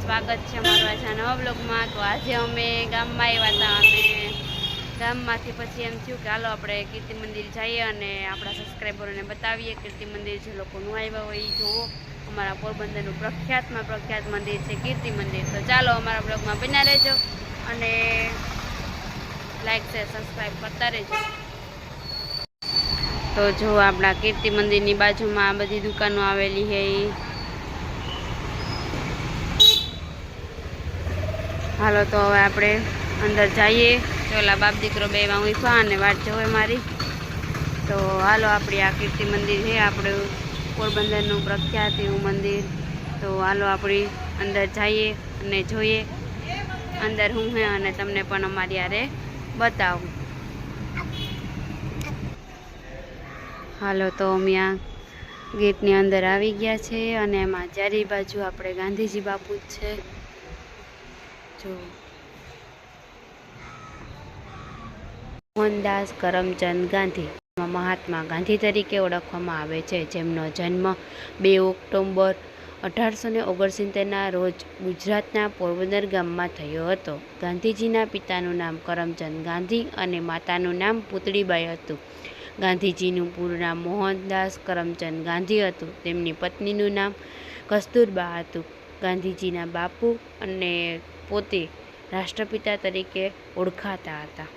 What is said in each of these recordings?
સ્વાગત છે અમારું આજના નવા બ્લોગમાં તો આજે અમે ગામમાં આવ્યા હતા અને ગામમાંથી પછી એમ થયું કે હાલો આપણે કીર્તિ મંદિર જઈએ અને આપણા સબસ્ક્રાઈબરોને બતાવીએ. કીર્તિ મંદિર જે લોકો ન આવ્યા હોય એ જુઓ. અમારા પોરબંદરનું પ્રખ્યાતમાં પ્રખ્યાત મંદિર છે કીર્તિ મંદિર. તો ચાલો અમારા બ્લોગમાં બન્યા રહેજો અને લાઈક છે સબસ્ક્રાઈબ કરતા રહેજો. તો જો આપણા કીર્તિ મંદિરની બાજુમાં આ બધી દુકાનો આવેલી છે હાલો તો હવે આપણે અંદર જઈએ. ઓલા બાપ દીકરો બે માં ઊભા અને વાટ જોવે મારી. તો હાલો આપણી આ કીર્તિ મંદિર છે, આપણું પોરબંદરનું પ્રખ્યાત એવું મંદિર. તો હાલો આપણી અંદર જઈએ અને જોઈએ. અંદર હું હે અને તમને પણ અમારી યારે બતાવું. હાલો તો અમે આ ગેટની અંદર આવી ગયા છે અને એમાં ચારી બાજુ આપણે ગાંધીજી બાપુ જ છે. મોહનદાસ કરમચંદ ગાંધી, મહાત્મા ગાંધી તરીકે ઓળખવામાં આવે છે, જેમનો જન્મ બે ઓક્ટોબર અઢારસો ને ઓગણસિત્તેરના રોજ ગુજરાતના પોરબંદર ગામમાં થયો હતો. ગાંધીજીના પિતાનું નામ કરમચંદ ગાંધી અને માતાનું નામ પુતળીબાઈ હતું. ગાંધીજીનું પૂરું નામ મોહનદાસ કરમચંદ ગાંધી હતું. તેમની પત્નીનું નામ કસ્તુરબા હતું. ગાંધીજીના બાપુ અને પોતે રાષ્ટ્રપિતા તરીકે ઓળખાતા હતા.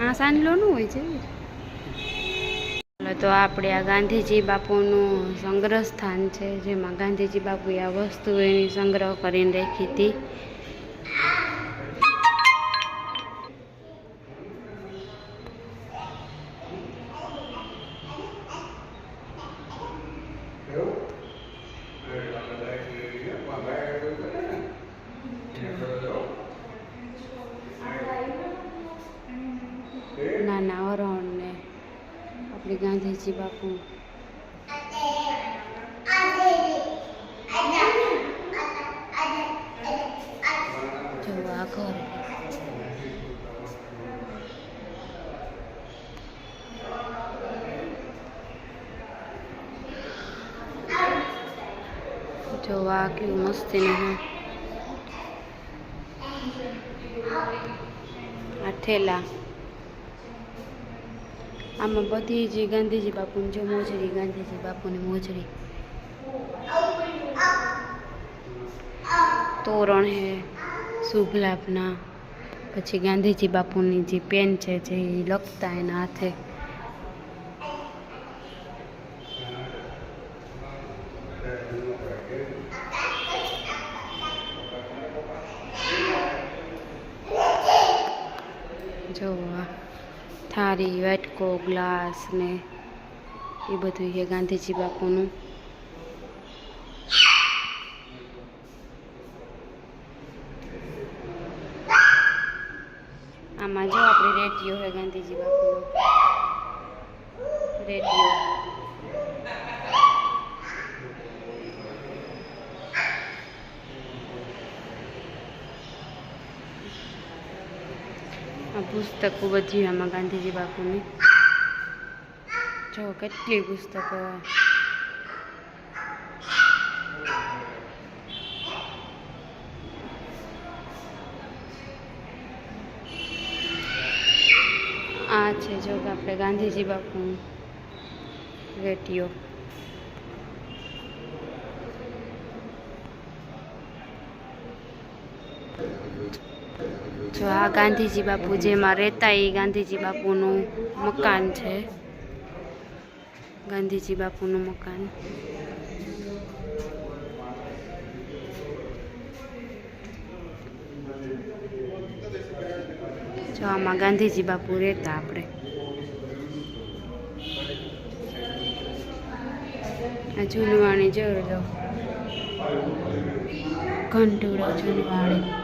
આ સાંજલોનું હોય છે. તો આપણે આ ગાંધીજી બાપુનું સંગ્રહ સ્થાન છે જેમાં ગાંધીજી બાપુએ આ વસ્તુ એની સંગ્રહ કરીને રાખી હતી. આપણી ગાંધીજી બાપુ. જો આ ઘર. જો આ કેવું મસ્તીનું આ ઠેલા. આમાં બધી જે ગાંધીજી બાપુની જે મોજડી, ગાંધીજી બાપુની મોજડી. તોરણ હે શુભ લાભના પછી ગાંધીજી બાપુની જે પેન છે, જે લખતા એના હાથે જો આ થાળી વાટકો ગ્લાસ ને એ બધું છે ગાંધીજી બાપુનું આમાં જો આપણે રેડિયો છે ગાંધીજી બાપુનો રેડિયો આ પુસ્તકો બધી આમાં ગાંધીજી બાપુની. જો કેટલી પુસ્તકો. આ છે જો આપણે ગાંધીજી બાપુ રેડિયો જો આ ગાંધીજી બાપુ જેમાં રહેતા એ ગાંધીજી બાપુનું મકાન છે. ગાંધીજી બાપુનું મકાન. જો આમાં ગાંધીજી બાપુ રહેતા આપણે. આ જોઈ લો. ઘંટુડો જૂનવાણી.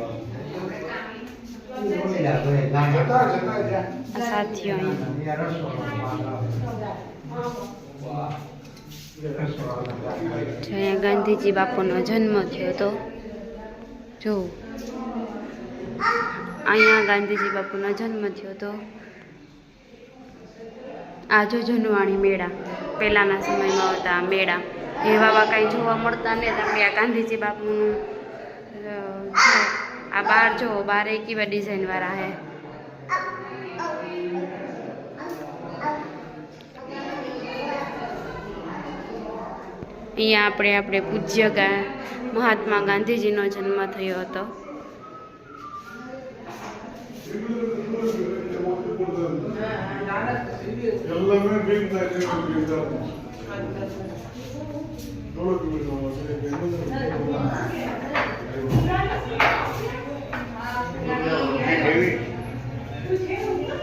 સાથીઓ અહીંયા ગાંધીજી બાપુનો જન્મ થયો તો, જો, અહીંયા ગાંધીજી બાપુનો જન્મ થયો તો, આ જો જુનવાણી મેળા, પહેલાંના સમયમાં હતા મેળા. એવા કાંઈ જોવા મળતા નહીં તમે આ ગાંધીજી બાપુનું આ બાર જો, બાર એ કેવા ડિઝાઇનવાળા હે. અહીંયા આપણે આપણે પૂજ્ય ગા, મહાત્મા ગાંધીજીનો જન્મ થયો હતો.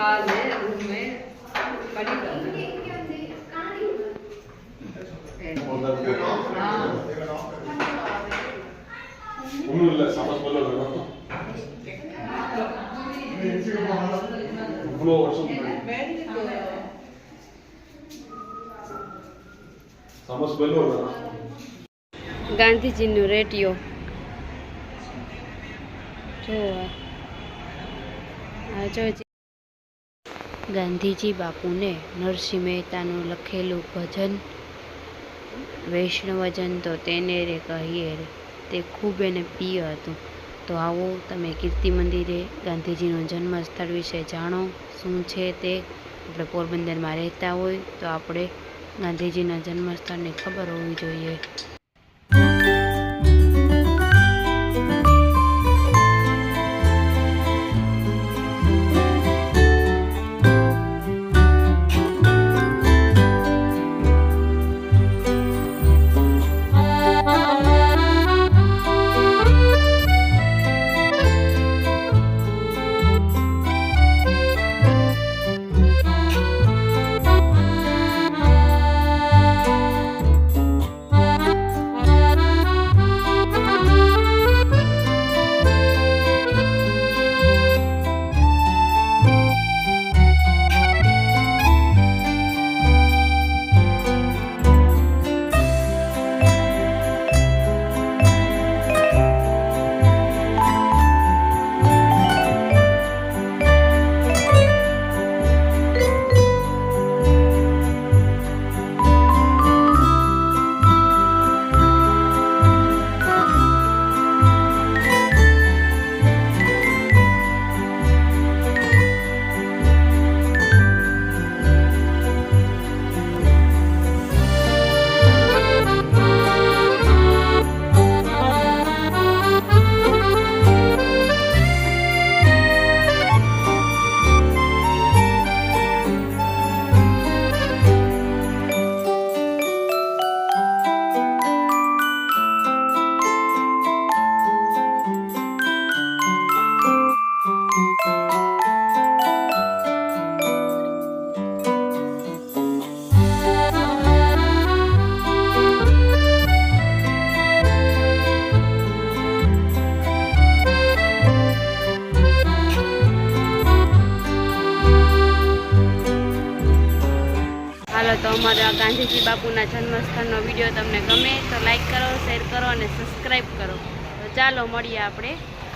हाल है रूम में बड़ी करना हाँ ஒன்றும் இல்லை சமஸ்பல்ல வேணும் இவ்வளோ வருஷம் முன்னாடி சமஸ்பல்ல வேணும் ગાંધીજીનું રેડિયો જો આ જો ગાંધીજી બાપુને નરસિંહ મહેતાનું લખેલું ભજન, વૈષ્ણવજન તો તેને રે કહીએ રે, તે ખૂબ એને પ્રિય હતું. તો આવો તમે કીર્તિ મંદિરે ગાંધીજીનું જન્મસ્થળ વિશે જાણો, શું છે તે? આપણે પોરબંદરમાં રહેતા હોય તો આપણે ગાંધીજીના જન્મસ્થળની ખબર હોવી જોઈએ. હાલો તો અમારા ગાંધીજી બાપુના જન્મસ્થળનો વીડિયો તમને ગમે તો લાઈક કરો શેર કરો અને સબસ્ક્રાઈબ કરો. તો ચાલો મળીએ આપણે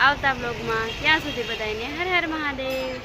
આવતા બ્લોગમાં ત્યાં સુધી બધાને હર હર મહાદેવ.